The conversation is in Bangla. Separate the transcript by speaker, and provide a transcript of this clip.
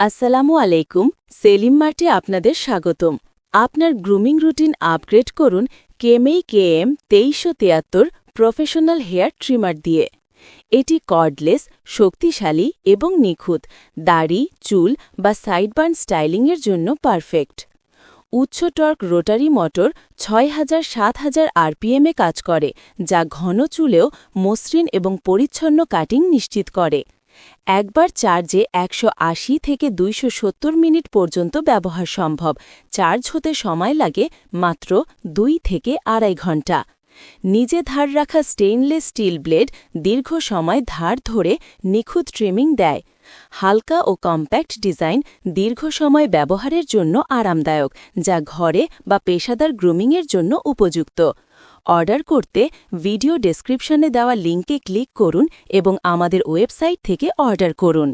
Speaker 1: আসসালামু আলাইকুম, সেলিম মার্টে আপনাদের স্বাগতম। আপনার গ্রুমিং রুটিন আপগ্রেড করুন কেএমএই কেএম তেইশশো তিয়াত্তর প্রফেশনাল হেয়ার ট্রিমার দিয়ে। এটি কর্ডলেস শক্তিশালী এবং নিখুঁত। দাড়ি, চুল বা সাইডবার্ন স্টাইলিংয়ের জন্য পারফেক্ট উচ্চ টর্ক রোটারি মোটর ছয় হাজার সাত হাজার আরপিএমে কাজ করে, যা ঘন চুলেও মসৃণ এবং পরিচ্ছন্ন কাটিং নিশ্চিত করে। একবার চার্জে একশো আশি থেকে দুইশো সত্তর মিনিট পর্যন্ত ব্যবহার সম্ভব। চার্জ হতে সময় লাগে মাত্র দুই থেকে আড়াই ঘণ্টা। নিজে ধার রাখা স্টেইনলেস স্টিল ব্লেড দীর্ঘ সময় ধার ধরে নিখুঁত ট্রিমিং দেয়। হালকা ও কম্প্যাক্ট ডিজাইন দীর্ঘ সময় ব্যবহারের জন্য আরামদায়ক, যা ঘরে বা পেশাদার গ্রুমিংয়ের জন্য উপযুক্ত। অর্ডার করতে ভিডিও ডেসক্রিপশনে দেওয়া লিঙ্কে ক্লিক করুন এবং আমাদের ওয়েবসাইট থেকে অর্ডার করুন।